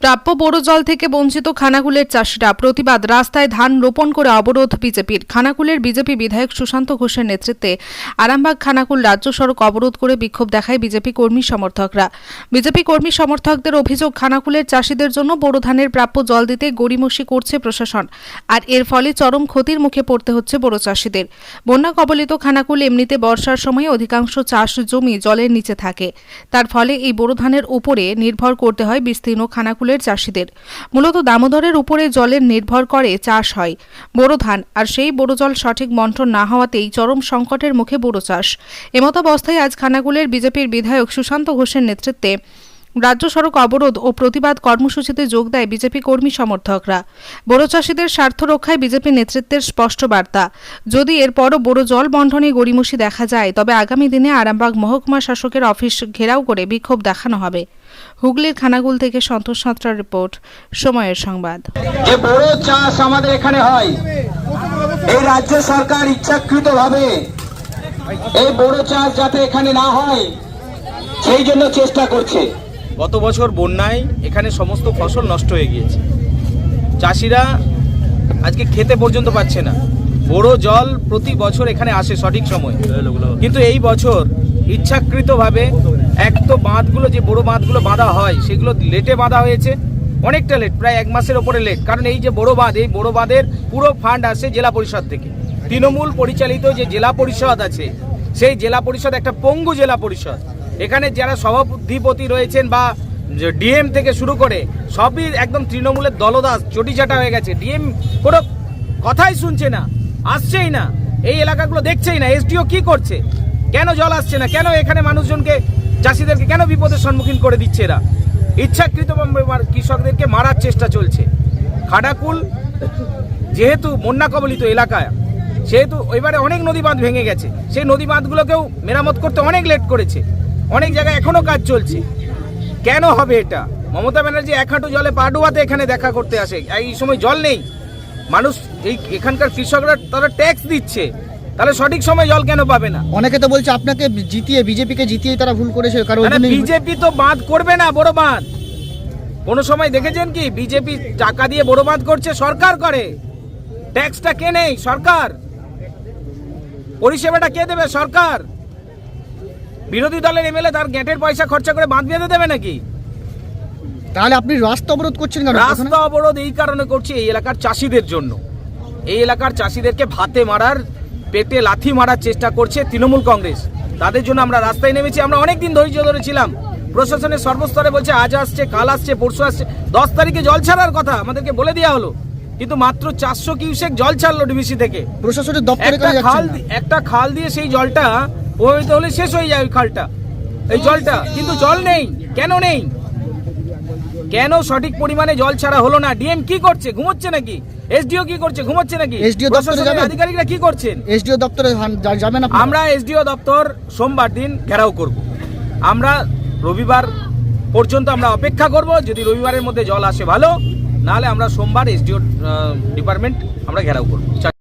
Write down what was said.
প্রাপ্য বড় জল থেকে বঞ্চিত খানাকুলের চাষিরা প্রতিবাদ রাস্তায় ধান রোপণ করে অবরোধ বিজেপির। খানাকুলের বিজেপি বিধায়ক সুশান্ত ঘোষের নেতৃত্বে আরামবাগ খানাকুল রাজ্য সড়ক অবরোধ করে বিক্ষোভ দেখায় বিজেপি কর্মী সমর্থকরা। বিজেপি কর্মী সমর্থকদের অভিযোগ, খানাকুলের চাষিদের জন্য বড় ধানের প্রাপ্য জল দিতে গড়িমসি করছে প্রশাসন। আর এর ফলে চরম ক্ষতির মুখে পড়তে হচ্ছে বড় চাষিদের। বন্যা কবলিত খানাকুল এমনিতে বর্ষার সময় অধিকাংশ চাষ জমি জলের নিচে থাকে। তার ফলে এই বোরো ধানের উপরে নির্ভর করতে হয় বিস্তীর্ণ খানাকুলের চাষিদের। মূলত দামোদরের উপরে জলের নির্ভর করে চাষ হয়। বোরো ধান, আর সেই বোরো জল সঠিক বন্টন না হওয়াতেই চরম সংকটের মুখে বোরো চাষ। এমতাবস্থায় আজ খানাকুলের বিজেপির বিধায়ক সুশান্ত ঘোষের নেতৃত্বে রাজ্য সড়ক অবরোধ ও প্রতিবাদ কর্মসূচিতে যোগ দেয় বিজেপি কর্মী সমর্থকরা। বড় চাষিদের স্বার্থ রক্ষায় বিজেপি নেতৃত্বের স্পষ্ট বার্তা। যদি এরপরও বড় জল বন্টনে গড়িমসি দেখা যায়, তবে আগামী দিনে আরামবাগ মহকুমা শাসকের অফিস ঘেরাও করে বিক্ষোভ দেখানো হবে। হুগলির খানাগুল থেকে সন্তোষ সাঁতরার রিপোর্ট, সময়ের সংবাদ। চাষ আমাদের এখানে হয়, এই রাজ্য সরকার ইচ্ছাকৃত ভাবে এই বড় চাষ যাতে এখানে না হয়, সেই জন্য চেষ্টা করছে। গত বছর বন্যায় এখানে সমস্ত ফসল নষ্ট হয়ে গিয়েছে। চাষিরা আজকে খেতে পর্যন্ত পাচ্ছে না। বড় জল প্রতি বছর এখানে আসে সঠিক সময়। কিন্তু এই বছর ইচ্ছাকৃতভাবে এক তো বাঁধগুলো, যে বড় বাঁধগুলো বাঁধা হয়, সেগুলো লেটে বাঁধা হয়েছে। অনেকটা লেট, প্রায় এক মাসের ওপরে লেট। কারণ এই যে বড় বাঁধ, এই বড় বাঁধের পুরো ফান্ড আসে জেলা পরিষদ থেকে। তৃণমূল পরিচালিত যে জেলা পরিষদ আছে, সেই জেলা পরিষদ একটা পঙ্গু জেলা পরিষদ। এখানে যারা সভাধিপতি রয়েছেন বা ডিএম থেকে শুরু করে সবই একদম তৃণমূলের দলদাস, চটিচাটা হয়ে গেছে। ডিএম কোনো কথাই শুনছে না, আসছেই না, এই এলাকাগুলো দেখছেই না। এসডিও কি করছে? কেন জল আসছে না? কেন এখানে মানুষজনকে, চাষিদেরকে কেন বিপদের সম্মুখীন করে দিচ্ছে এরা? ইচ্ছাকৃত কৃষকদেরকে মারার চেষ্টা চলছে। খাডাকুল, যেহেতু বন্যা কবলিত এলাকায় সেহেতু এবারে অনেক নদী বাঁধ ভেঙে গেছে। সেই নদী বাঁধগুলোকেও মেরামত করতে অনেক লেট করেছে। অনেক জায়গায় এখনও কাজ চলছে। কেন হবে এটা? মমতা ব্যানার্জি এক হাঁটু জলে পা ডুবাতে এখানে দেখা করতে আসে। এই সময় জল নেই। মানুষ এই এখানকার কৃষকরা তারা ট্যাক্স দিচ্ছে। তাহলে সঠিক সময় জল কেন পাবে না? অনেকে তো বলছে আপনাকে জিতিয়ে বিজেপিকে জিতিয়ে তারা ভুল করেছে কারণ মানে বিজেপি তো বাঁধ করবে না বড় বাঁধ। কোনো সময় দেখেছেন কি? বিজেপি টাকা দিয়ে বড় বাঁধ করছে সরকার করে। ট্যাক্সটা কে নেই? সরকার। পরিষেবাটা কে দেবে? সরকার। বিরোধী দলের এমএলএ তার গ্যাটের পয়সা খরচা করে বাঁধ বেঁধে দেবে নাকি? তাহলে আপনি রাস্তা অবরোধ করছেন কেন? রাস্তা অবরোধ এই কারণে করছি এই এলাকার চাষিদের জন্য। এই এলাকার চাষিদেরকে ভাতে মারার পেটে লাথি মারার চেষ্টা করছে তৃণমূল কংগ্রেস। তাদের জন্য আমরা রাস্তায় নেমেছি আমরা অনেক দিন ধৈর্য ধরেছিলাম প্রশাসনের সর্বস্তরে বলছে আজ আসছে কাল আসছে পরশু আসছে। দশ তারিখে জল ছাড়ার কথা আমাদেরকে বলে দেওয়া হলো। কিন্তু মাত্র চারশো কিউসেক জল ছাড়লো ডিবিসি থেকে। প্রশাসনের দপ্তরে একটা খাল দিয়ে সেই জলটা প্রবাহিত হলে শেষ হয়ে যায় ওই খালটা এই জলটা। কিন্তু জল নেই কেন নেই? কেন সঠিক পরিমাণে জল ছাড়া হলো না? ডিএম কি করছে? ঘুমোচ্ছে নাকি? এসডিও কি করছে? ঘুমোচ্ছে নাকি? SDO দপ্তরে যাবেন? আধিকারিকরা কি করছেন? এসডিও দপ্তরে যান- যা- যাবেন আপনি আমরা এসডিও দপ্তর সোমবার দিন ঘেরাও করব। আমরা রবিবার পর্যন্ত আমরা অপেক্ষা করব যদি রবিবারের মধ্যে জল আসে ভালো নাহলে আমরা সোমবার এসডিও ডিপার্টমেন্ট আমরা ঘেরাও করব।